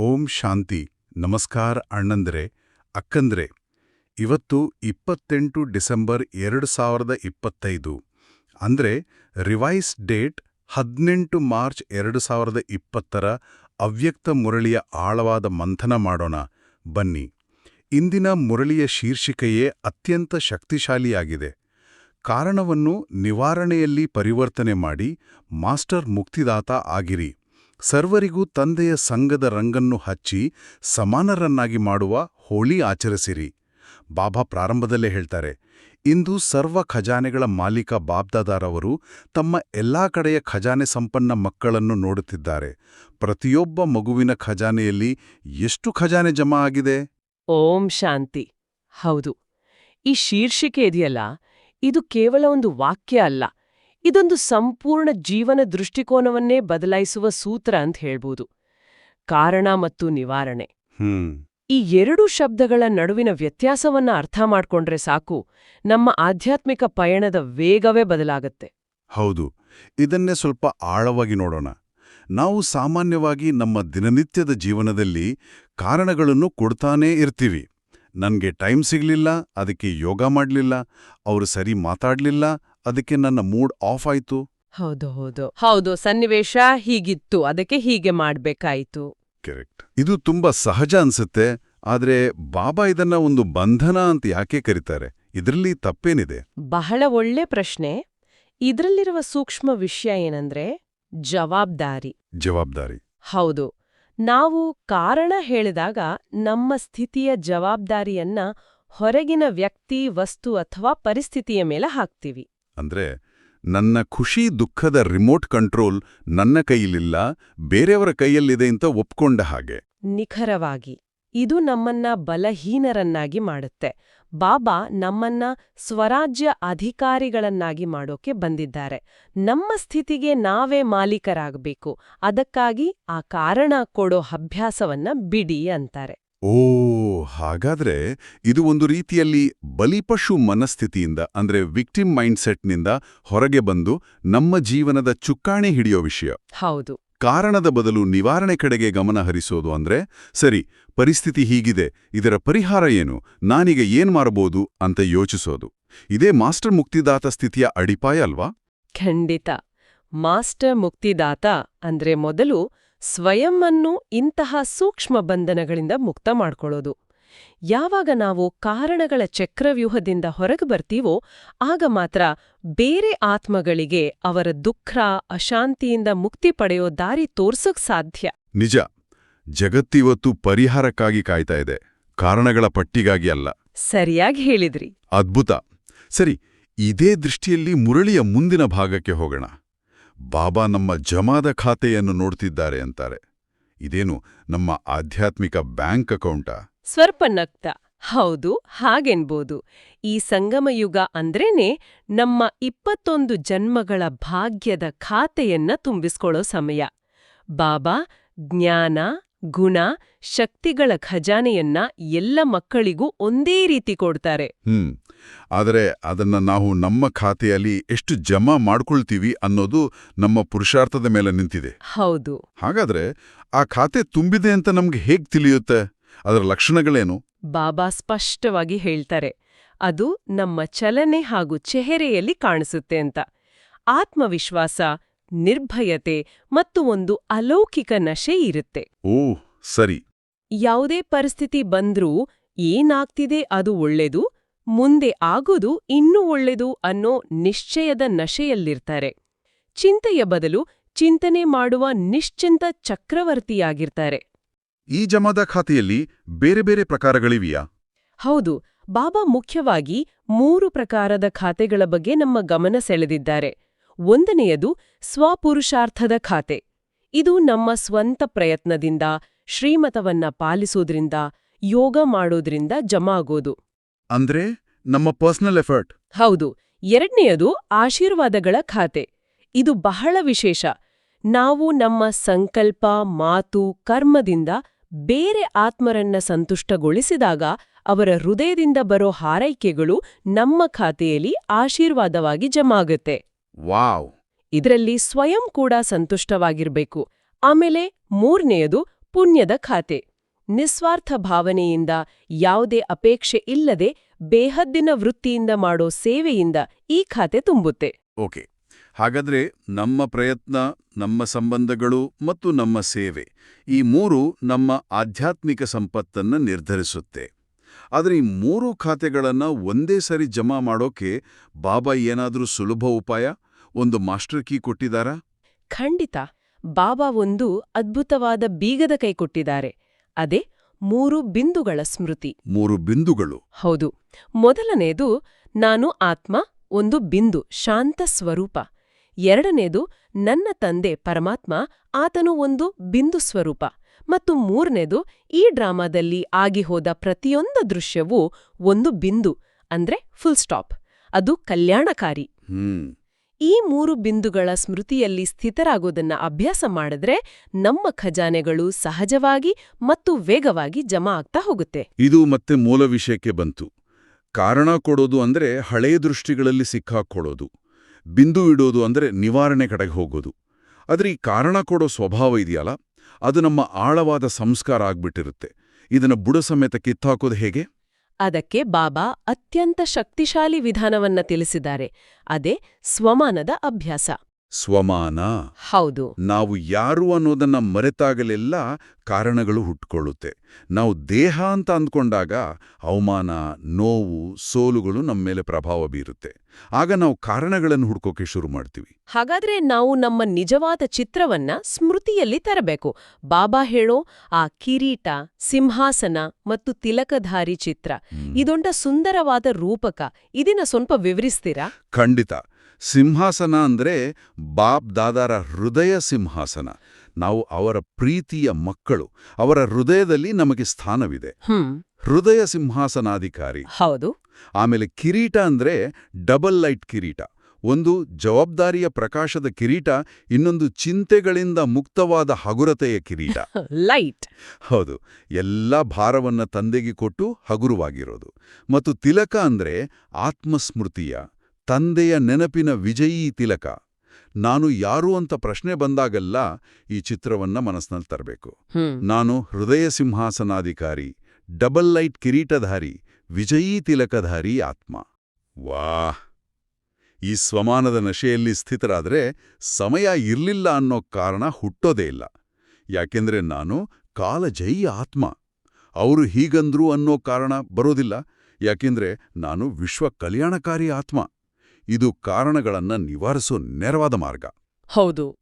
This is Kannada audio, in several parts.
ಓಂ ಶಾಂತಿ. ನಮಸ್ಕಾರ ಅಣ್ಣಂದ್ರೆ, ಅಕ್ಕಂದ್ರೆ. ಇವತ್ತು ಇಪ್ಪತ್ತೆಂಟು ಡಿಸೆಂಬರ್ ಎರಡು ಸಾವಿರದ ಇಪ್ಪತ್ತೈದು. ಅಂದ್ರೆ ರಿವೈಸ್ ಡೇಟ್ ಹದಿನೆಂಟು ಮಾರ್ಚ್ ಎರಡು ಸಾವಿರದ ಇಪ್ಪತ್ತರ ಅವ್ಯಕ್ತ ಮುರಳಿಯ ಆಳವಾದ ಮಂಥನ ಮಾಡೋಣ. ಬನ್ನಿ. ಇಂದಿನ ಮುರಳಿಯ ಶೀರ್ಷಿಕೆಯೇ ಅತ್ಯಂತ ಶಕ್ತಿಶಾಲಿಯಾಗಿದೆ. ಕಾರಣವನ್ನು ನಿವಾರಣೆಯಲ್ಲಿ ಪರಿವರ್ತನೆ ಮಾಡಿ ಮಾಸ್ಟರ್ ಮುಕ್ತಿದಾತ ಆಗಿರಿ. ಸರ್ವರಿಗೂ ತಂದೆಯ ಸಂಘದ ರಂಗನ್ನು ಹಚ್ಚಿ ಸಮಾನರನ್ನಾಗಿ ಮಾಡುವ ಹೋಳಿ ಆಚರಿಸಿರಿ. ಬಾಬಾ ಪ್ರಾರಂಭದಲ್ಲೇ ಹೇಳ್ತಾರೆ, ಇಂದು ಸರ್ವ ಖಜಾನೆಗಳ ಮಾಲೀಕ ಬಾಬ್ದಾದಾರವರು ತಮ್ಮ ಎಲ್ಲಾ ಕಡೆಯ ಖಜಾನೆ ಸಂಪನ್ನ ಮಕ್ಕಳನ್ನು ನೋಡುತ್ತಿದ್ದಾರೆ. ಪ್ರತಿಯೊಬ್ಬ ಮಗುವಿನ ಖಜಾನೆಯಲ್ಲಿ ಎಷ್ಟು ಖಜಾನೆ ಜಮಾ ಆಗಿದೆ? ಓಂ ಶಾಂತಿ. ಹೌದು, ಈ ಶೀರ್ಷಿಕೆ ಇದೆಯಲ್ಲ, ಇದು ಕೇವಲ ಒಂದು ವಾಕ್ಯ ಅಲ್ಲ ಇದೊಂದು ಸಂಪೂರ್ಣ ಜೀವನ ದೃಷ್ಟಿಕೋನವನ್ನೇ ಬದಲಾಯಿಸುವ ಸೂತ್ರ ಅಂತ ಹೇಳ್ಬೋದು. ಕಾರಣ ಮತ್ತು ನಿವಾರಣೆ. ಹ್ಮ್. ಈ ಎರಡು ಶಬ್ದಗಳ ನಡುವಿನ ವ್ಯತ್ಯಾಸವನ್ನ ಅರ್ಥ ಮಾಡ್ಕೊಂಡ್ರೆ ಸಾಕು ನಮ್ಮ ಆಧ್ಯಾತ್ಮಿಕ ಪಯಣದ ವೇಗವೇ ಬದಲಾಗತ್ತೆ. ಹೌದು. ಇದನ್ನೇ ಸ್ವಲ್ಪ ಆಳವಾಗಿ ನೋಡೋಣ. ನಾವು ಸಾಮಾನ್ಯವಾಗಿ ನಮ್ಮ ದಿನನಿತ್ಯದ ಜೀವನದಲ್ಲಿ ಕಾರಣಗಳನ್ನು ಕೊಡ್ತಾನೇ ಇರ್ತೀವಿ. ನನಗೆ ಟೈಮ್ ಸಿಗ್ಲಿಲ್ಲ ಅದಕ್ಕೆ ಯೋಗ ಮಾಡಲಿಲ್ಲ ಅವರು ಸರಿ ಮಾತಾಡ್ಲಿಲ್ಲ ಅದಕ್ಕೆ ನನ್ನ ಮೂಡ್ ಆಫ್ ಆಯ್ತು. ಹೌದು ಹೌದು. ಹೌದು ಸನ್ನಿವೇಶ ಹೀಗಿತ್ತು. ಅದಕ್ಕೆ ಹೀಗೆ ಮಾಡ್ಬೇಕಾಯ್ತು. ಕರೆಕ್ಟ್ ಇದು ತುಂಬಾ ಸಹಜ ಅನ್ಸುತ್ತೆ ಆದ್ರೆ ಬಾಬಾ ಇದನ್ನ ಒಂದು ಬಂಧನ ಅಂತ ಯಾಕೆ ಕರೀತಾರೆ? ಇದರಲ್ಲಿ ತಪ್ಪೇನಿದೆ? ಬಹಳ ಒಳ್ಳೆ ಪ್ರಶ್ನೆ. ಇದರಲ್ಲಿರುವ ಸೂಕ್ಷ್ಮ ವಿಷಯ ಏನಂದ್ರೆ ಜವಾಬ್ದಾರಿ. ಜವಾಬ್ದಾರಿ. ಹೌದು. ನಾವು ಕಾರಣ ಹೇಳಿದಾಗ ನಮ್ಮ ಸ್ಥಿತಿಯ ಜವಾಬ್ದಾರಿಯನ್ನ ಹೊರಗಿನ ವ್ಯಕ್ತಿ ವಸ್ತು ಅಥವಾ ಪರಿಸ್ಥಿತಿಯ ಮೇಲೆ ಹಾಕ್ತೀವಿ. ಅಂದ್ರೆ ನನ್ನ ಖುಷಿ ದುಃಖದ ರಿಮೋಟ್ ಕಂಟ್ರೋಲ್ ನನ್ನ ಕೈಯಲ್ಲಿಲ್ಲ ಬೇರೆಯವರ ಕೈಯಲ್ಲಿದೆ ಅಂತ ಒಪ್ಕೊಂಡ ಹಾಗೆ. ನಿಖರವಾಗಿ, ಇದು ನಮ್ಮನ್ನ ಬಲಹೀನರನ್ನಾಗಿ ಮಾಡುತ್ತೆ. ಬಾಬಾ ನಮ್ಮನ್ನ ಸ್ವರಾಜ್ಯ ಅಧಿಕಾರಿಗಳನ್ನಾಗಿ ಮಾಡೋಕೆ ಬಂದಿದ್ದಾರೆ. ನಮ್ಮ ಸ್ಥಿತಿಗೆ ನಾವೇ ಮಾಲೀಕರಾಗಬೇಕು. ಅದಕ್ಕಾಗಿ ಆ ಕಾರಣ ಕೊಡೋ ಅಭ್ಯಾಸವನ್ನ ಬಿಡಿ ಅಂತಾರೆ. ಓ ಹಾಗಾದ್ರೆ ಇದು ಒಂದು ರೀತಿಯಲ್ಲಿ ಬಲಿಪಶು ಮನಸ್ಥಿತಿಯಿಂದ ಅಂದ್ರೆ ವಿಕ್ಟಿಮ್ ಮೈಂಡ್ಸೆಟ್ನಿಂದ ಹೊರಗೆ ಬಂದು ನಮ್ಮ ಜೀವನದ ಚುಕ್ಕಾಣಿ ಹಿಡಿಯೋ ವಿಷಯ. ಹೌದು. ಕಾರಣದ ಬದಲು ನಿವಾರಣೆ ಕಡೆಗೆ ಗಮನ ಹರಿಸೋದು ಅಂದ್ರೆ ಸರಿ ಪರಿಸ್ಥಿತಿ ಹೀಗಿದೆ ಇದರ ಪರಿಹಾರ ಏನು ನಾನೀಗ ಏನ್ ಮಾಡಬಹುದು ಅಂತ ಯೋಚಿಸೋದು. ಇದೇ ಮಾಸ್ಟರ್ ಮುಕ್ತಿದಾತ ಸ್ಥಿತಿಯ ಅಡಿಪಾಯ ಅಲ್ವಾ? ಖಂಡಿತ. ಮಾಸ್ಟರ್ ಮುಕ್ತಿದಾತ ಅಂದ್ರೆ ಮೊದಲು ಸ್ವಯಂವನ್ನು ಇಂತಹ ಸೂಕ್ಷ್ಮ ಬಂಧನಗಳಿಂದ ಮುಕ್ತ ಮಾಡ್ಕೊಳ್ಳೋದು. ಯಾವಾಗ ನಾವು ಕಾರಣಗಳ ಚಕ್ರವ್ಯೂಹದಿಂದ ಹೊರಗೆ ಬರ್ತೀವೋ ಆಗ ಮಾತ್ರ ಬೇರೆ ಆತ್ಮಗಳಿಗೆ ಅವರ ದುಃಖ ಅಶಾಂತಿಯಿಂದ ಮುಕ್ತಿ ಪಡೆಯೋ ದಾರಿ ತೋರ್ಸೋಕ್ ಸಾಧ್ಯ. ನಿಜ. ಜಗತ್ತಿವತ್ತು ಪರಿಹಾರಕ್ಕಾಗಿ ಕಾಯ್ತಾ ಇದೆ. ಕಾರಣಗಳ ಪಟ್ಟಿಗಾಗಿ ಅಲ್ಲ. ಸರಿಯಾಗಿ ಹೇಳಿದ್ರಿ. ಅದ್ಭುತ. ಸರಿ ಇದೇ ದೃಷ್ಟಿಯಲ್ಲಿ ಮುರಳಿಯ ಮುಂದಿನ ಭಾಗಕ್ಕೆ ಹೋಗೋಣ. ಬಾಬಾ ನಮ್ಮ ಜಮಾದ ಖಾತೆಯನ್ನು ನೋಡ್ತಿದ್ದಾರೆ ಅಂತಾರೆ. ಇದೇನು ನಮ್ಮ ಆಧ್ಯಾತ್ಮಿಕ ಬ್ಯಾಂಕ್ ಅಕೌಂಟಾ? ಸ್ವಲ್ಪ ನಗ್ತ. ಹೌದು, ಹಾಗೆನ್ಬೋದು. ಈ ಸಂಗಮಯುಗ ಅಂದ್ರೇನೆ ನಮ್ಮ ಇಪ್ಪತ್ತೊಂದು ಜನ್ಮಗಳ ಭಾಗ್ಯದ ಖಾತೆಯನ್ನ ತುಂಬಿಸ್ಕೊಳ್ಳೋ ಸಮಯ. ಬಾಬಾ, ಜ್ಞಾನ ಗುಣ ಶಕ್ತಿಗಳ ಖಜಾನೆಯನ್ನ ಎಲ್ಲ ಮಕ್ಕಳಿಗೂ ಒಂದೇ ರೀತಿ ಕೊಡ್ತಾರೆ. ಹ್ಮ್. ಆದರೆ ಅದನ್ನ ನಾವು ನಮ್ಮ ಖಾತೆಯಲ್ಲಿ ಎಷ್ಟು ಜಮಾ ಮಾಡ್ಕೊಳ್ತೀವಿ ಅನ್ನೋದು ನಮ್ಮ ಪುರುಷಾರ್ಥದ ಮೇಲೆ ನಿಂತಿದೆ. ಹೌದು. ಹಾಗಾದ್ರೆ ಆ ಖಾತೆ ತುಂಬಿದೆ ಅಂತ ನಮ್ಗೆ ಹೇಗ್ ತಿಳಿಯುತ್ತೆ? ಅದರ ಲಕ್ಷಣಗಳೇನು? ಬಾಬಾ ಸ್ಪಷ್ಟವಾಗಿ ಹೇಳ್ತಾರೆ ಅದು ನಮ್ಮ ಚಲನೆ ಹಾಗೂ ಚೆಹರೆಯಲ್ಲಿ ಕಾಣಿಸುತ್ತೆ ಅಂತ. ಆತ್ಮವಿಶ್ವಾಸ ನಿರ್ಭಯತೆ ಮತ್ತು ಒಂದು ಅಲೌಕಿಕ ನಶೆ ಇರುತ್ತೆ. ಓ ಸರಿ. ಯಾವುದೇ ಪರಿಸ್ಥಿತಿ ಬಂದ್ರೂ ಏನಾಗ್ತಿದೆ ಅದು ಒಳ್ಳೆದು ಮುಂದೆ ಆಗೋದು ಇನ್ನೂ ಒಳ್ಳೆದು ಅನ್ನೋ ನಿಶ್ಚಯದ ನಶೆಯಲ್ಲಿರ್ತಾರೆ. ಚಿಂತೆಯ ಬದಲು ಚಿಂತನೆ ಮಾಡುವ ನಿಶ್ಚಿಂತ ಚಕ್ರವರ್ತಿಯಾಗಿರ್ತಾರೆ. ಈ ಜಮಾದ ಖಾತೆಯಲ್ಲಿ ಬೇರೆ ಬೇರೆ ಪ್ರಕಾರಗಳಿವೆಯಾ? ಹೌದು ಬಾಬಾ ಮುಖ್ಯವಾಗಿ ಮೂರು ಪ್ರಕಾರದ ಖಾತೆಗಳ ಬಗ್ಗೆ ನಮ್ಮ ಗಮನ ಸೆಳೆದಿದ್ದಾರೆ. ಒಂದನೆಯದು ಸ್ವಪುರುಷಾರ್ಥದ ಖಾತೆ. ಇದು ನಮ್ಮ ಸ್ವಂತ ಪ್ರಯತ್ನದಿಂದ ಶ್ರೀಮತವನ್ನ ಪಾಲಿಸೋದ್ರಿಂದ ಯೋಗ ಮಾಡೋದ್ರಿಂದ ಜಮಾ ಆಗೋದು ಅಂದ್ರೆ ನಮ್ಮ ಪರ್ಸನಲ್ ಎಫರ್ಟ್. ಹೌದು. ಎರಡನೆಯದು ಆಶೀರ್ವಾದಗಳ ಖಾತೆ. ಇದು ಬಹಳ ವಿಶೇಷ. ನಾವು ನಮ್ಮ ಸಂಕಲ್ಪ ಮಾತು ಕರ್ಮದಿಂದ ಬೇರೆ ಆತ್ಮರನ್ನ ಸಂತುಷ್ಟಗೊಳಿಸಿದಾಗ ಅವರ ಹೃದಯದಿಂದ ಬರೋ ಹಾರೈಕೆಗಳು ನಮ್ಮ ಖಾತೆಯಲ್ಲಿ ಆಶೀರ್ವಾದವಾಗಿ ಜಮಾಗುತ್ತೆ. ವಾವ್. ಇದರಲ್ಲಿ ಸ್ವಯಂ ಕೂಡ ಸಂತುಷ್ಟವಾಗಿರಬೇಕು. ಆಮೇಲೆ ಮೂರನೆಯದು ಪುಣ್ಯದ ಖಾತೆ. ನಿಸ್ವಾರ್ಥ ಭಾವನೆಯಿಂದ ಯಾವುದೇ ಅಪೇಕ್ಷೆ ಇಲ್ಲದೆ ಬೇಹದ್ದಿನ ವೃತ್ತಿಯಿಂದ ಮಾಡೋ ಸೇವೆಯಿಂದ ಈ ಖಾತೆ ತುಂಬುತ್ತೆ. ಓಕೆ. ಹಾಗಾದ್ರೆ ನಮ್ಮ ಪ್ರಯತ್ನ ನಮ್ಮ ಸಂಬಂಧಗಳು ಮತ್ತು ನಮ್ಮ ಸೇವೆ ಈ ಮೂರು ನಮ್ಮ ಆಧ್ಯಾತ್ಮಿಕ ಸಂಪತ್ತನ್ನ ನಿರ್ಧರಿಸುತ್ತೆ. ಆದರೆ ಈ ಮೂರು ಖಾತೆಗಳನ್ನು ಒಂದೇ ಸರಿ ಜಮಾ ಮಾಡೋಕೆ ಬಾಬಾ ಏನಾದರೂ ಸುಲಭ ಉಪಾಯ? ಒಂದು ಮಾಸ್ಟರ್ ಕೀ ಕೊಟ್ಟಿದ್ದಾರಾ? ಖಂಡಿತ. ಬಾಬಾ ಒಂದು ಅದ್ಭುತವಾದ ಬೀಗದ ಕೈ ಕೊಟ್ಟಿದ್ದಾರೆ. ಅದೇ ಮೂರು ಬಿಂದುಗಳ ಸ್ಮೃತಿ. ಮೂರು ಬಿಂದುಗಳು. ಹೌದು. ಮೊದಲನೇದು ನಾನು ಆತ್ಮ ಒಂದು ಬಿಂದು ಶಾಂತ ಸ್ವರೂಪ. ಎರಡನೇದು ನನ್ನ ತಂದೆ ಪರಮಾತ್ಮ ಆತನು ಒಂದು ಬಿಂದು ಸ್ವರೂಪ. ಮತ್ತು ಮೂರನೇದು ಈ ಡ್ರಾಮಾದಲ್ಲಿ ಆಗಿಹೋದ ಪ್ರತಿಯೊಂದು ದೃಶ್ಯವೂ ಒಂದು ಬಿಂದು ಅಂದ್ರೆ ಫುಲ್ ಸ್ಟಾಪ್ ಅದು ಕಲ್ಯಾಣಕಾರಿ. ಈ ಮೂರು ಬಿಂದುಗಳ ಸ್ಮೃತಿಯಲ್ಲಿ ಸ್ಥಿತರಾಗೋದನ್ನ ಅಭ್ಯಾಸ ಮಾಡಿದ್ರೆ ನಮ್ಮ ಖಜಾನೆಗಳು ಸಹಜವಾಗಿ ಮತ್ತು ವೇಗವಾಗಿ ಜಮಾ ಆಗ್ತಾ ಹೋಗುತ್ತೆ. ಇದು ಮತ್ತೆ ಮೂಲ ವಿಷಯಕ್ಕೆ ಬಂತು. ಕಾರಣ ಕೊಡೋದು ಅಂದ್ರೆ ಹಳೆಯ ದೃಷ್ಟಿಗಳಲ್ಲಿ ಸಿಕ್ಕಾಕೊಳ್ಳೋದು ಬಿಂದು ಇಡೋದು ಅಂದ್ರೆ ನಿವಾರಣೆ ಕಡೆಗೆ ಹೋಗೋದು. ಆದರೆ ಕಾರಣ ಕೊಡೋ ಸ್ವಭಾವ ಇದೆಯಲ್ಲ, ಅದು ನಮ್ಮ ಆಳವಾದ ಸಂಸ್ಕಾರ ಆಗ್ಬಿಟ್ಟಿರುತ್ತೆ. ಇದನ್ನ ಬುಡ ಸಮೇತ ಕಿತ್ತಾಕೋದು ಹೇಗೆ? ಅದಕ್ಕೆ ಬಾಬಾ ಅತ್ಯಂತ ಶಕ್ತಿಶಾಲಿ ವಿಧಾನವನ್ನ ತಿಳಿಸಿದ್ದಾರೆ. ಅದೇ ಸ್ವಮಾನದ ಅಭ್ಯಾಸ. ಸ್ವಮಾನ? ಹೌದು. ನಾವು ಯಾರು ಅನ್ನೋದನ್ನ ಮರೆತಾಗಲೆಲ್ಲ ಕಾರಣಗಳು ಹುಟ್ಕೊಳ್ಳುತ್ತೆ. ನಾವು ದೇಹ ಅಂತ ಅಂದ್ಕೊಂಡಾಗ ಅವಮಾನ ನೋವು ಸೋಲುಗಳು ನಮ್ಮ ಮೇಲೆ ಪ್ರಭಾವ ಬೀರುತ್ತೆ. ಆಗ ನಾವು ಕಾರಣಗಳನ್ನು ಹುಡ್ಕೋಕೆ ಶುರು ಮಾಡ್ತೀವಿ. ಹಾಗಾದ್ರೆ ನಾವು ನಮ್ಮ ನಿಜವಾದ ಚಿತ್ರವನ್ನ ಸ್ಮೃತಿಯಲ್ಲಿ ತರಬೇಕು. ಬಾಬಾ ಹೇಳೋ ಆ ಕಿರೀಟ ಸಿಂಹಾಸನ ಮತ್ತು ತಿಲಕಧಾರಿ ಚಿತ್ರ. ಇದೊಂಡ ಸುಂದರವಾದ ರೂಪಕ. ಇದನ್ನ ಸ್ವಲ್ಪ ವಿವರಿಸ್ತೀರಾ? ಖಂಡಿತ. ಸಿಂಹಾಸನ ಅಂದ್ರೆ ಬಾಬ್ ದಾದಾರ ಹೃದಯ ಸಿಂಹಾಸನ. ನಾವು ಅವರ ಪ್ರೀತಿಯ ಮಕ್ಕಳು. ಅವರ ಹೃದಯದಲ್ಲಿ ನಮಗೆ ಸ್ಥಾನವಿದೆ. ಹೃದಯ ಸಿಂಹಾಸನಾಧಿಕಾರಿ. ಹೌದು. ಆಮೇಲೆ ಕಿರೀಟ ಅಂದ್ರೆ ಡಬಲ್ ಲೈಟ್ ಕಿರೀಟ. ಒಂದು ಜವಾಬ್ದಾರಿಯ ಪ್ರಕಾಶದ ಕಿರೀಟ ಇನ್ನೊಂದು ಚಿಂತೆಗಳಿಂದ ಮುಕ್ತವಾದ ಹಗುರತೆಯ ಕಿರೀಟ. ಲೈಟ್ ಹೌದು ಎಲ್ಲ ಭಾರವನ್ನ ತಂದೆಗೆ ಕೊಟ್ಟು ಹಗುರವಾಗಿರೋದು. ಮತ್ತು ತಿಲಕ ಅಂದ್ರೆ ಆತ್ಮಸ್ಮೃತಿಯ ತಂದೆಯ ನೆನಪಿನ ವಿಜಯೀ ತಿಲಕ. ನಾನು ಯಾರು ಅಂತ ಪ್ರಶ್ನೆ ಬಂದಾಗಲ್ಲ ಈ ಚಿತ್ರವನ್ನ ಮನಸ್ಸಿನಲ್ಲಿ ತರಬೇಕು. ನಾನು ಹೃದಯ ಸಿಂಹಾಸನಾಧಿಕಾರಿ ಡಬಲ್ ಲೈಟ್ ಕಿರೀಟಧಾರಿ ವಿಜಯೀ ತಿಲಕಧಾರಿ ಆತ್ಮ. ವಾಹ್! ಈ ಸ್ವಮಾನದ ನಶೆಯಲ್ಲಿ ಸ್ಥಿತರಾದರೆ ಸಮಯ ಇರಲಿಲ್ಲ ಅನ್ನೋ ಕಾರಣ ಹುಟ್ಟೋದೇ ಇಲ್ಲ. ಯಾಕೆಂದ್ರೆ ನಾನು ಕಾಲಜಯಿ ಆತ್ಮ. ಅವರು ಹೀಗಂದ್ರು ಅನ್ನೋ ಕಾರಣ ಬರೋದಿಲ್ಲ. ಯಾಕೆಂದ್ರೆ ನಾನು ವಿಶ್ವ ಕಲ್ಯಾಣಕಾರಿ ಆತ್ಮ. ಇದು ಕಾರಣಗಳನ್ನ ನಿವಾರಿಸೋ ನೆರವಾದ ಮಾರ್ಗ. ಹೌದು.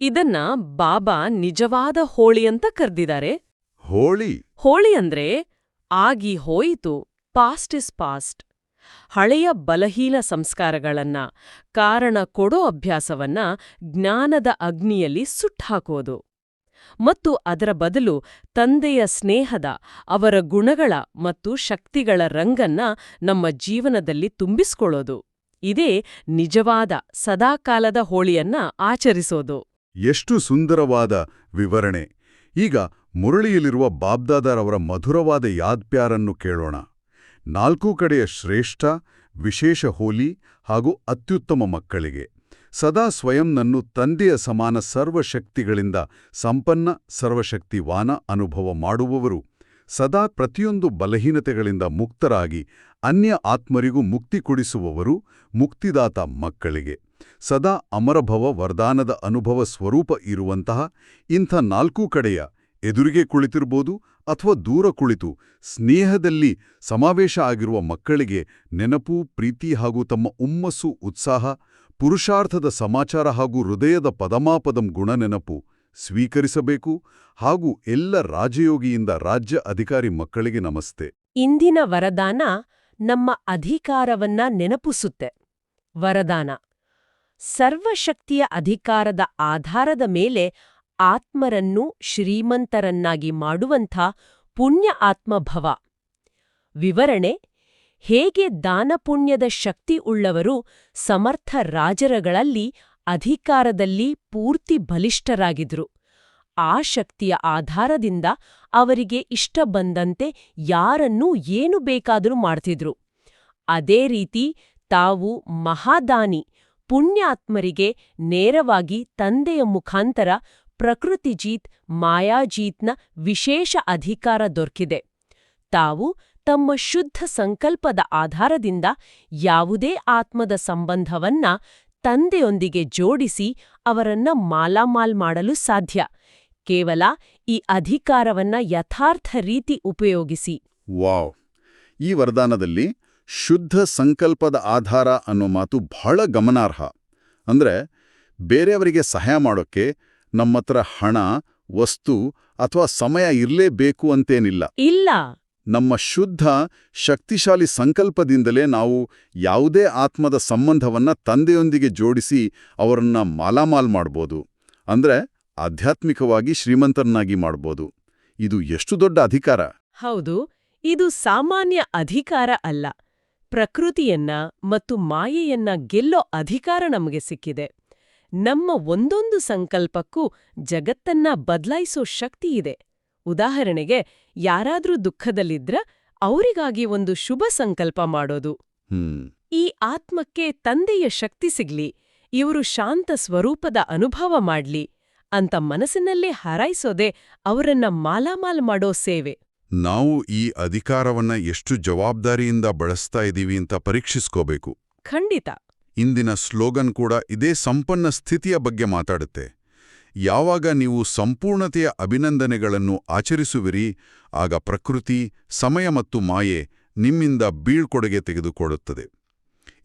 ಇದನ್ನ ಬಾಬಾ ನಿಜವಾದ ಹೋಳಿ ಅಂತ ಕರೆದಿದ್ದಾರೆ ಹೋಳಿ? ಹೋಳಿ ಅಂದ್ರೆ ಆಗಿ ಹೋಯಿತು. ಪಾಸ್ಟ್ ಇಸ್ ಪಾಸ್ಟ್ ಹಳೆಯ ಬಲಹೀನ ಸಂಸ್ಕಾರಗಳನ್ನ, ಕಾರಣ ಕೊಡೋ ಅಭ್ಯಾಸವನ್ನ ಜ್ಞಾನದ ಅಗ್ನಿಯಲ್ಲಿ ಸುಟ್ಟಾಕೋದು. ಮತ್ತು ಅದರ ಬದಲು ತಂದೆಯ ಸ್ನೇಹದ, ಅವರ ಗುಣಗಳ ಮತ್ತು ಶಕ್ತಿಗಳ ರಂಗನ್ನ ನಮ್ಮ ಜೀವನದಲ್ಲಿ ತುಂಬಿಸ್ಕೊಳ್ಳೋದು. ಇದೇ ನಿಜವಾದ ಸದಾಕಾಲದ ಹೋಳಿಯನ್ನ ಆಚರಿಸೋದು. ಎಷ್ಟು ಸುಂದರವಾದ ವಿವರಣೆ. ಈಗ ಮುರಳಿಯಲ್ಲಿರುವ ಬಾಬ್ದಾದಾರ್ ಅವರ ಮಧುರವಾದ ಯಾದ್ಪ್ಯಾರನ್ನು ಕೇಳೋಣ. ನಾಲ್ಕೂ ಕಡೆಯ ಶ್ರೇಷ್ಠ, ವಿಶೇಷ ಹೋಲಿ ಹಾಗೂ ಅತ್ಯುತ್ತಮ ಮಕ್ಕಳಿಗೆ. ಸದಾ ಸ್ವಯಂನನ್ನು ತಂದೆಯ ಸಮಾನ ಸರ್ವಶಕ್ತಿಗಳಿಂದ ಸಂಪನ್ನ, ಸರ್ವಶಕ್ತಿವಾನ ಅನುಭವ ಮಾಡುವವರು. ಸದಾ ಪ್ರತಿಯೊಂದು ಬಲಹೀನತೆಗಳಿಂದ ಮುಕ್ತರಾಗಿ, ಅನ್ಯ ಆತ್ಮರಿಗೂ ಮುಕ್ತಿ ಕೊಡಿಸುವವರು ಮುಕ್ತಿದಾತ ಮಕ್ಕಳಿಗೆ. ಸದಾ ಅಮರಭವ ವರದಾನದ ಅನುಭವ ಸ್ವರೂಪ ಇರುವಂತಹ ಇಂಥ ನಾಲ್ಕೂ ಕಡೆಯ ಎದುರಿಗೆ ಕುಳಿತಿರ್ಬೋದು ಅಥವಾ ದೂರ ಕುಳಿತು ಸ್ನೇಹದಲ್ಲಿ ಸಮಾವೇಶ ಆಗಿರುವ ಮಕ್ಕಳಿಗೆ ನೆನಪು, ಪ್ರೀತಿ ಹಾಗೂ ತಮ್ಮ ಉಮ್ಮಸ್ಸು ಉತ್ಸಾಹ, ಪುರುಷಾರ್ಥದ ಸಮಾಚಾರ ಹಾಗೂ ಹೃದಯದ ಪದಮಾಪದಂ ಗುಣ ನೆನಪು ಸ್ವೀಕರಿಸಬೇಕು ಹಾಗೂ ಎಲ್ಲ ರಾಜಯೋಗಿಯಿಂದ ರಾಜ್ಯ ಅಧಿಕಾರಿ ಮಕ್ಕಳಿಗೆ ನಮಸ್ತೆ. ಇಂದಿನ ವರದಾನ ನಮ್ಮ ಅಧಿಕಾರವನ್ನ ನೆನಪಿಸುತ್ತೆ. ವರದಾನ. ಸರ್ವಶಕ್ತಿಯ ಅಧಿಕಾರದ ಆಧಾರದ ಮೇಲೆ ಆತ್ಮರನ್ನು ಶ್ರೀಮಂತರನ್ನಾಗಿ ಮಾಡುವಂಥ ಪುಣ್ಯ ಆತ್ಮಭವ. ವಿವರಣೆ, ಹೇಗೆ ದಾನಪುಣ್ಯದ ಶಕ್ತಿ ಉಳ್ಳವರು ಸಮರ್ಥ ರಾಜರಗಳಲ್ಲಿ ಅಧಿಕಾರದಲ್ಲಿ ಪೂರ್ತಿ ಬಲಿಷ್ಠರಾಗಿದ್ರು. ಆ ಶಕ್ತಿಯ ಆಧಾರದಿಂದ ಅವರಿಗೆ ಇಷ್ಟ ಬಂದಂತೆ ಯಾರನ್ನೂ ಏನು ಬೇಕಾದರೂ ಮಾಡ್ತಿದ್ರು. ಅದೇ ರೀತಿ ತಾವು ಮಹಾದಾನಿ, ಪುಣ್ಯಾತ್ಮರಿಗೆ ನೇರವಾಗಿ ತಂದೆಯ ಮುಖಾಂತರ ಪ್ರಕೃತಿಜೀತ್ ಮಾಯಾಜೀತ್ನ ವಿಶೇಷ ಅಧಿಕಾರ ದೊರಕಿದೆ. ತಾವು ತಮ್ಮ ಶುದ್ಧ ಸಂಕಲ್ಪದ ಆಧಾರದಿಂದ ಯಾವುದೇ ಆತ್ಮದ ಸಂಬಂಧವನ್ನ ತಂದೆಯೊಂದಿಗೆ ಜೋಡಿಸಿ ಅವರನ್ನ ಮಾಲಾಮಾಲ್ ಮಾಡಲು ಸಾಧ್ಯ. ಕೇವಲ ಈ ಅಧಿಕಾರವನ್ನ ಯಥಾರ್ಥ ರೀತಿ ಉಪಯೋಗಿಸಿ. ವಾವ್! ಈ ವರದಾನದಲ್ಲಿ ಶುದ್ಧ ಸಂಕಲ್ಪದ ಆಧಾರ ಅನ್ನೋ ಮಾತು ಬಹಳ ಗಮನಾರ್ಹ. ಅಂದ್ರೆ ಬೇರೆಯವರಿಗೆ ಸಹಾಯ ಮಾಡೋಕ್ಕೆ ನಮ್ಮತ್ರ ಹಣ ವಸ್ತು ಅಥವಾ ಸಮಯ ಇರಲೇಬೇಕು ಅಂತೇನಿಲ್ಲ. ಇಲ್ಲ. ನಮ್ಮ ಶುದ್ಧ ಶಕ್ತಿಶಾಲಿ ಸಂಕಲ್ಪದಿಂದಲೇ ನಾವು ಯಾವುದೇ ಆತ್ಮದ ಸಂಬಂಧವನ್ನ ತಂದೆಯೊಂದಿಗೆ ಜೋಡಿಸಿ ಅವರನ್ನ ಮಾಲಾಮಾಲ್ ಮಾಡ್ಬೋದು. ಅಂದ್ರೆ ಆಧ್ಯಾತ್ಮಿಕವಾಗಿ ಶ್ರೀಮಂತರನ್ನಾಗಿ ಮಾಡ್ಬೋದು. ಇದು ಎಷ್ಟು ದೊಡ್ಡ ಅಧಿಕಾರ. ಹೌದು ಇದು ಸಾಮಾನ್ಯ ಅಧಿಕಾರ ಅಲ್ಲ. ಪ್ರಕೃತಿಯನ್ನ ಮತ್ತು ಮಾಯೆಯನ್ನ ಗೆಲ್ಲೋ ಅಧಿಕಾರ ನಮಗೆ ಸಿಕ್ಕಿದೆ. ನಮ್ಮ ಒಂದೊಂದು ಸಂಕಲ್ಪಕ್ಕೂ ಜಗತ್ತನ್ನ ಬದಲಾಯಿಸೋ ಶಕ್ತಿ ಇದೆ. ಉದಾಹರಣೆಗೆ ಯಾರಾದ್ರೂ ದುಃಖದಲ್ಲಿದ್ರ ಅವರಿಗಾಗಿ ಒಂದು ಶುಭ ಸಂಕಲ್ಪ ಮಾಡೋದು. ಈ ಆತ್ಮಕ್ಕೆ ತಂದೆಯ ಶಕ್ತಿ ಸಿಗ್ಲಿ ಇವರು ಶಾಂತ ಸ್ವರೂಪದ ಅನುಭವ ಮಾಡ್ಲಿ ಅಂತ ಮನಸ್ಸಿನಲ್ಲೇ ಹಾರೈಸೋದೆ ಅವರನ್ನ ಮಾಲಾಮಾಲ್ ಮಾಡೋ ಸೇವೆ. ನಾವು ಈ ಅಧಿಕಾರವನ್ನ ಎಷ್ಟು ಜವಾಬ್ದಾರಿಯಿಂದ ಬಳಸ್ತಾ ಇದ್ದೀವಿ ಅಂತ ಪರೀಕ್ಷಿಸ್ಕೋಬೇಕು. ಖಂಡಿತ. ಇಂದಿನ ಸ್ಲೋಗನ್ ಕೂಡ ಇದೇ ಸಂಪನ್ನ ಸ್ಥಿತಿಯ ಬಗ್ಗೆ ಮಾತಾಡುತ್ತೆ. ಯಾವಾಗ ನೀವು ಸಂಪೂರ್ಣತೆಯ ಅಭಿನಂದನೆಗಳನ್ನು ಆಚರಿಸುವಿರಿ ಆಗ ಪ್ರಕೃತಿ ಸಮಯ ಮತ್ತು ಮಾಯೆ ನಿಮ್ಮಿಂದ ಬೀಳ್ಕೊಡುಗೆ ತೆಗೆದುಕೊಳ್ಳುತ್ತದೆ.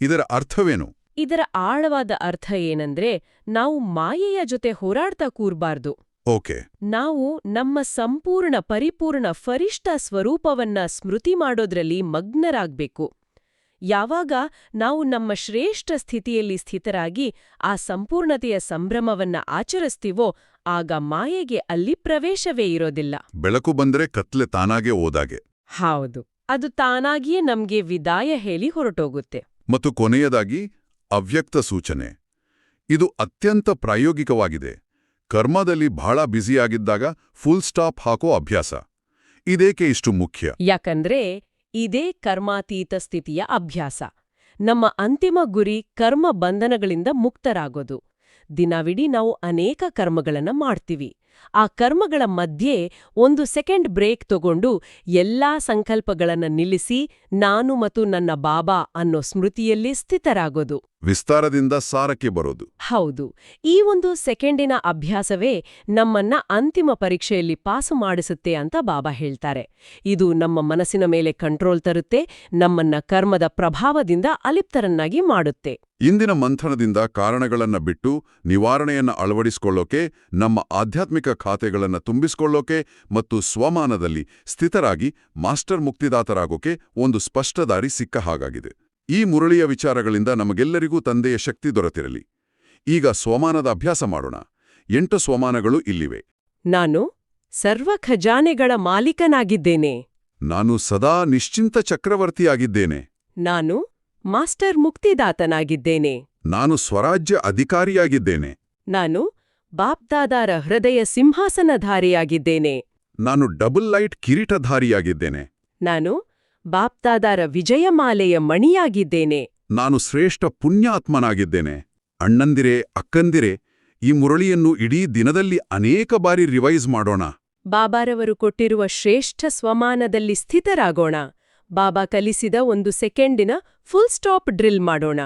ಇದರ ಅರ್ಥವೇನು? ಇದರ ಆಳವಾದ ಅರ್ಥ ಏನಂದ್ರೆ ನಾವು ಮಾಯೆಯ ಜೊತೆ ಹೋರಾಡ್ತಾ ಕೂರ್ಬಾರ್ದು. ಓಕೆ. ನಾವು ನಮ್ಮ ಸಂಪೂರ್ಣ ಪರಿಪೂರ್ಣ ಫರಿಷ್ಠ ಸ್ವರೂಪವನ್ನ ಸ್ಮೃತಿ ಮಾಡೋದ್ರಲ್ಲಿ ಮಗ್ನರಾಗ್ಬೇಕು. ಯಾವಾಗ ನಾವು ನಮ್ಮ ಶ್ರೇಷ್ಠ ಸ್ಥಿತಿಯಲ್ಲಿ ಸ್ಥಿತರಾಗಿ ಆ ಸಂಪೂರ್ಣತೆಯ ಸಂಭ್ರಮವನ್ನ ಆಚರಿಸ್ತೀವೋ ಆಗ ಮಾಯೆಗೆ ಅಲ್ಲಿ ಪ್ರವೇಶವೇ ಇರೋದಿಲ್ಲ. ಬೆಳಕು ಬಂದರೆ ಕತ್ಲೆ ತಾನಾಗೆ ಓದಾಗೆ ಹೌದು. ಅದು ತಾನಾಗಿಯೇ ನಮ್ಗೆ ವಿದಾಯ ಹೇಳಿ ಹೊರಟೋಗುತ್ತೆ. ಮತ್ತು ಕೊನೆಯದಾಗಿ ಅವ್ಯಕ್ತ ಸೂಚನೆ. ಇದು ಅತ್ಯಂತ ಪ್ರಾಯೋಗಿಕವಾಗಿದೆ. ಕರ್ಮದಲ್ಲಿ ಬಹಳ ಬ್ಯುಸಿಯಾಗಿದ್ದಾಗ ಫುಲ್ ಸ್ಟಾಪ್ ಹಾಕೋ ಅಭ್ಯಾಸ. ಇದೇಕೆ ಇಷ್ಟು ಮುಖ್ಯ? ಯಾಕಂದ್ರೆ ಇದೇ ಕರ್ಮಾತೀತ ಸ್ಥಿತಿಯ ಅಭ್ಯಾಸ. ನಮ್ಮ ಅಂತಿಮ ಗುರಿ ಕರ್ಮ ಬಂಧನಗಳಿಂದ ಮುಕ್ತರಾಗೋದು. ದಿನವಿಡೀ ನಾವು ಅನೇಕ ಕರ್ಮಗಳನ್ನ ಮಾಡ್ತೀವಿ. ಆ ಕರ್ಮಗಳ ಮಧ್ಯೆ ಒಂದು ಸೆಕೆಂಡ್ ಬ್ರೇಕ್ ತಗೊಂಡು ಎಲ್ಲಾ ಸಂಕಲ್ಪಗಳನ್ನ ನಿಲ್ಲಿಸಿ ನಾನು ಮತ್ತು ನನ್ನ ಬಾಬಾ ಅನ್ನೋ ಸ್ಮೃತಿಯಲ್ಲಿ ಸ್ಥಿತರಾಗೋದು. ವಿಸ್ತಾರದಿಂದ ಸಾರಕ್ಕೆ ಬರೋದು. ಹೌದು. ಈ ಒಂದು ಸೆಕೆಂಡಿನ ಅಭ್ಯಾಸವೇ ನಮ್ಮನ್ನ ಅಂತಿಮ ಪರೀಕ್ಷೆಯಲ್ಲಿ ಪಾಸು ಮಾಡಿಸುತ್ತೆ ಅಂತ ಬಾಬಾ ಹೇಳ್ತಾರೆ. ಇದು ನಮ್ಮ ಮನಸ್ಸಿನ ಮೇಲೆ ಕಂಟ್ರೋಲ್ ತರುತ್ತೆ ನಮ್ಮನ್ನ ಕರ್ಮದ ಪ್ರಭಾವದಿಂದ ಅಲಿಪ್ತರನ್ನಾಗಿ ಮಾಡುತ್ತೆ. ಇಂದಿನ ಮಂಥನದಿಂದ ಕಾರಣಗಳನ್ನು ಬಿಟ್ಟು ನಿವಾರಣೆಯನ್ನು ಅಳವಡಿಸಿಕೊಳ್ಳೋಕೆ ನಮ್ಮ ಆಧ್ಯಾತ್ಮಿಕ ಖಾತೆಗಳನ್ನು ತುಂಬಿಸಿಕೊಳ್ಳೋಕೆ ಮತ್ತು ಸ್ವಮಾನದಲ್ಲಿ ಸ್ಥಿತರಾಗಿ ಮಾಸ್ಟರ್ ಮುಕ್ತಿದಾತರಾಗೋಕೆ ಒಂದು ಸ್ಪಷ್ಟ ದಾರಿ ಸಿಕ್ಕ ಹಾಗಾಗಿದೆ. ಈ ಮುರಳಿಯ ವಿಚಾರಗಳಿಂದ ನಮಗೆಲ್ಲರಿಗೂ ತಂದೆಯ ಶಕ್ತಿ ದೊರೆತಿರಲಿ. ಈಗ ಸ್ವಮಾನದ ಅಭ್ಯಾಸ ಮಾಡೋಣ. ಎಂಟು ಸ್ವಮಾನಗಳು ಇಲ್ಲಿವೆ. ನಾನು ಸರ್ವ ಖಜಾನೆಗಳ ಮಾಲೀಕನಾಗಿದ್ದೇನೆ. ನಾನು ಸದಾ ನಿಶ್ಚಿಂತ ಚಕ್ರವರ್ತಿಯಾಗಿದ್ದೇನೆ. ನಾನು ಮಾಸ್ಟರ್ ಮುಕ್ತಿದಾತನಾಗಿದ್ದೇನೆ. ನಾನು ಸ್ವರಾಜ್ಯ ಅಧಿಕಾರಿಯಾಗಿದ್ದೇನೆ. ನಾನು ಬಾಪ್ದಾದಾರ ಹೃದಯ ಸಿಂಹಾಸನಧಾರಿಯಾಗಿದ್ದೇನೆ. ನಾನು ಡಬಲ್ ಲೈಟ್ ಕಿರೀಟಧಾರಿಯಾಗಿದ್ದೇನೆ. ನಾನು ಬಾಪ್ದಾದಾರ ವಿಜಯಮಾಲೆಯ ಮಣಿಯಾಗಿದ್ದೇನೆ. ನಾನು ಶ್ರೇಷ್ಠ ಪುಣ್ಯಾತ್ಮನಾಗಿದ್ದೇನೆ. ಅಣ್ಣಂದಿರೆ ಅಕ್ಕಂದಿರೆ ಈ ಮುರಳಿಯನ್ನು ಇಡೀ ದಿನದಲ್ಲಿ ಅನೇಕ ಬಾರಿ ರಿವೈಸ್ ಮಾಡೋಣ. ಬಾಬಾರವರು ಕೊಟ್ಟಿರುವ ಶ್ರೇಷ್ಠ ಸ್ವಮಾನದಲ್ಲಿ ಸ್ಥಿತರಾಗೋಣ. ಬಾಬಾ ಕಲಿಸಿದ ಒಂದು ಸೆಕೆಂಡಿನ ಫುಲ್ ಸ್ಟಾಪ್ ಡ್ರಿಲ್ ಮಾಡೋಣ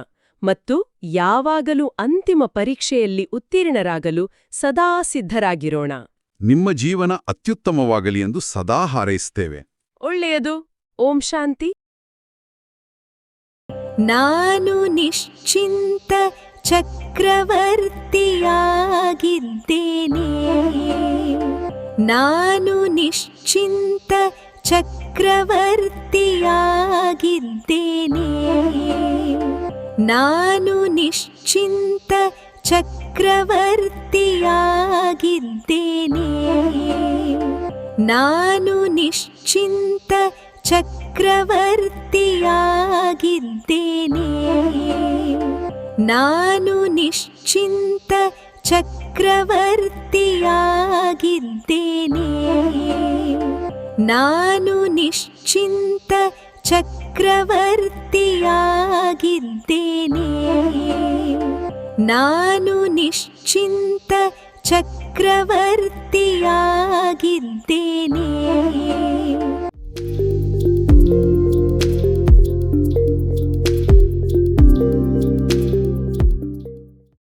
ಮತ್ತು ಯಾವಾಗಲೂ ಅಂತಿಮ ಪರೀಕ್ಷೆಯಲ್ಲಿ ಉತ್ತೀರ್ಣರಾಗಲು ಸದಾ ಸಿದ್ಧರಾಗಿರೋಣ. ನಿಮ್ಮ ಜೀವನ ಅತ್ಯುತ್ತಮವಾಗಲಿ ಎಂದು ಸದಾ ಹಾರೈಸ್ತೇವೆ ಒಳ್ಳೆಯದು. ಓಂ ಶಾಂತಿ. ನಾನು ನಿಶ್ಚಿಂತ ಚಕ್ರವರ್ತಿಯಾಗಿದ್ದೇನೆ. ನಾನು ನಿಶ್ಚಿಂತ ಚಕ್ರವರ್ತಿಯಾಗಿದ್ದೇನೆ. ನಾನು ನಿಶ್ಚಿಂತ ಚಕ್ರವರ್ತಿಯಾಗಿದ್ದೇನೆ. ನಾನು ನಿಶ್ಚಿಂತ ಚಕ್ರವರ್ತಿಯಾಗಿದ್ದೇನೆ. ನಾನು ನಿಶ್ಚಿಂತ ಚಕ್ರವರ್ತಿಯಾಗಿದ್ದೇನೆ. ನಾನು ನಿಶ್ಚಿಂತ ಚಕ್ರವರ್ತಿಯಾಗಿದ್ದೇನೆ. ನಾನು ನಿಶ್ಚಿಂತ ಚಕ್ರವರ್ತಿಯಾಗಿದ್ದೇನೆ.